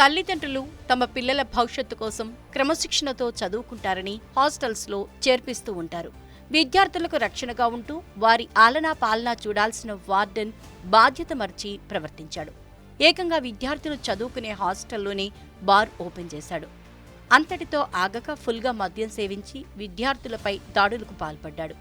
తల్లిదండ్రులు తమ పిల్లల భవిష్యత్తు కోసం క్రమశిక్షణతో చదువుకుంటారని హాస్టల్స్లో చేర్పిస్తూ ఉంటారు. విద్యార్థులకు రక్షణగా ఉంటూ వారి ఆలనా పాలనా చూడాల్సిన వార్డెన్ బాధ్యత మర్చి ప్రవర్తించాడు. ఏకంగా విద్యార్థులు చదువుకునే హాస్టల్లోనే బార్ ఓపెన్ చేశాడు. అంతటితో ఆగక ఫుల్గా మద్యం సేవించి విద్యార్థులపై దాడులకు పాల్పడ్డాడు.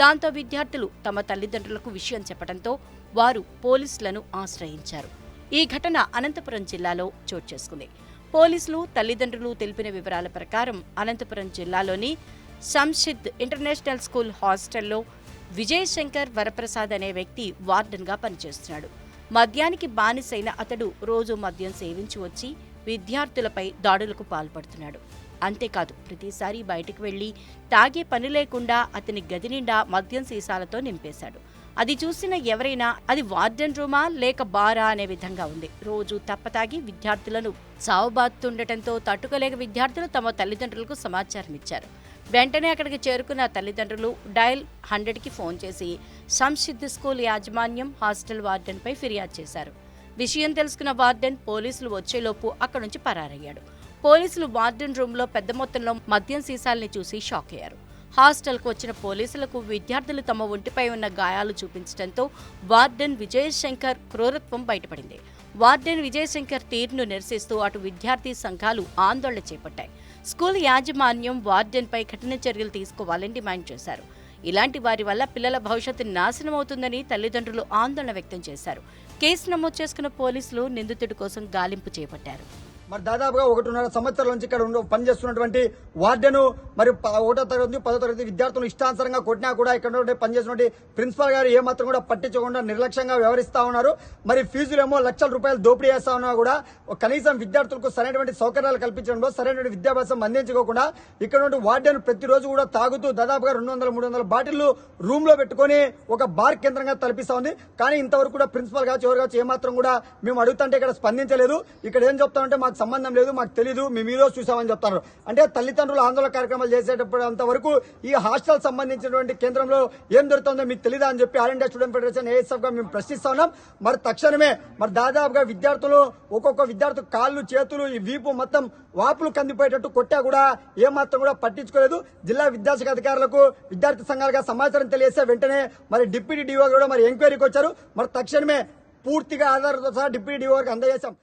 దాంతో విద్యార్థులు తమ తల్లిదండ్రులకు విషయం చెప్పడంతో వారు పోలీసులను ఆశ్రయించారు. ఈ ఘటన అనంతపురం జిల్లాలో చోటు చేసుకుంది. పోలీసులు తల్లిదండ్రులు తెలిపిన వివరాల ప్రకారం అనంతపురం జిల్లాలోని సంసిద్ ఇంటర్నేషనల్ స్కూల్ హాస్టల్లో విజయ్ శంకర్ వరప్రసాద్ అనే వ్యక్తి వార్డెన్గా పనిచేస్తున్నాడు. మద్యానికి బానిసైన అతడు రోజు మద్యం సేవించి వచ్చి విద్యార్థులపై దాడులకు పాల్పడుతున్నాడు. అంతేకాదు ప్రతిసారి బయటకు వెళ్ళి తాగే పని లేకుండా అతని గది నిండా మద్యం సీసాలతో నింపేశాడు. అది చూసిన ఎవరైనా అది వార్డెన్ రూమా లేక బారా అనే విధంగా ఉంది. రోజు తప్పతాగి విద్యార్థులను సావుబాతుండటంతో తట్టుకోలేక విద్యార్థులు తమ తల్లిదండ్రులకు సమాచారం ఇచ్చారు. వెంటనే అక్కడికి చేరుకున్న తల్లిదండ్రులు డయల్ హండ్రెడ్కి ఫోన్ చేసి సంసిద్ధి స్కూల్ యాజమాన్యం హాస్టల్ వార్డెన్పై ఫిర్యాదు చేశారు. విషయం తెలుసుకున్న వార్డెన్ పోలీసులు వచ్చేలోపు అక్కడి నుంచి పరారయ్యాడు. పోలీసులు వార్డెన్ రూమ్లో పెద్ద మొత్తంలో మద్యం సీసాల్ని చూసి షాక్ అయ్యారు. హాస్టల్కు వచ్చిన పోలీసులకు విద్యార్థులు తమ ఒంటిపై ఉన్న గాయాలు చూపించడంతో వార్డెన్ విజయశంకర్ క్రూరత్వం బయటపడింది. వార్డెన్ విజయశంకర్ తీరును నిరసిస్తూ అటు విద్యార్థి సంఘాలు ఆందోళన చేపట్టాయి. స్కూల్ యాజమాన్యం వార్డెన్పై కఠిన చర్యలు తీసుకోవాలని డిమాండ్ చేశారు. ఇలాంటి వారి వల్ల పిల్లల భవిష్యత్తు నాశనం అవుతుందని తల్లిదండ్రులు ఆందోళన వ్యక్తం చేశారు. కేసు నమోదు చేసుకున్న పోలీసులు నిందితుడి కోసం గాలింపు చేపట్టారు. మరి దాదాపుగా ఒకటిన్నర సంవత్సరాల నుంచి ఇక్కడ పనిచేస్తున్నటువంటి వార్డెను మరి ఒకటో తరగతి పదో తరగతి విద్యార్థులు ఇష్టానుసారంగా కొట్టినా కూడా ఇక్కడ పనిచేసినటువంటి ప్రిన్సిపల్ ప్రిన్సిపాల్ గారు ఏమాత్రం కూడా పట్టించకుండా నిర్లక్ష్యంగా వ్యవహరిస్తా ఉన్నారు. మరి ఫీజులేమో లక్షల రూపాయలు దోపిడీ చేస్తా ఉన్నా కూడా కనీసం విద్యార్థులకు సరైనటువంటి సౌకర్యాలు కల్పించడంలో సరైనటువంటి విద్యాభ్యాసం అందించుకోకుండా ఇక్కడ నుండి వార్డెన్ ప్రతిరోజు కూడా తాగుతూ దాదాపుగా రెండు వందల మూడు వందల బాటిల్లు రూమ్లో పెట్టుకొని ఒక బార్ కేంద్రంగా తలపిస్తా ఉంది. కానీ ఇంతవరకు కూడా ప్రిన్సిపల్ కావచ్చు ఎవరు కావచ్చు ఏమాత్రం కూడా మేము అడుగుతుంటే ఇక్కడ స్పందించలేదు. ఇక్కడ ఏం చెప్తామంటే మాకు సంబంధం లేదు మాకు తెలియదు మేము ఈ రోజు చూసామని చెప్తారు. అంటే తల్లిదండ్రులు ఆందోళన కార్యక్రమాలు చేసేటప్పుడు అంతవరకు ఈ హాస్టల్ సంబంధించినటువంటి కేంద్రంలో ఏం దొరుకుతుందో మీకు తెలీదా అని చెప్పి ఆల్ ఇండియా స్టూడెంట్ ఫెడరేషన్ ఏఎస్ఎఫ్గా మేము ప్రశ్నిస్తా ఉన్నాం. మరి తక్షణమే మరి దాదాపుగా విద్యార్థులు ఒక్కొక్క విద్యార్థి కాళ్ళు చేతులు ఈ వీపు మొత్తం వాపులు కందిపోయేటట్టు కొట్టా కూడా ఏమాత్రం కూడా పట్టించుకోలేదు. జిల్లా విద్యాశాఖ అధికారులకు విద్యార్థి సంఘాలుగా సమాచారం తెలియజేస్తే వెంటనే మరి డిప్యూటీ డిఓ కూడా మరి ఎంక్వైరీకి వచ్చారు. మరి తక్షణమే పూర్తిగా ఆధారంతో సహా డిప్యూటీ డిఓ గారికి అందజేశాం.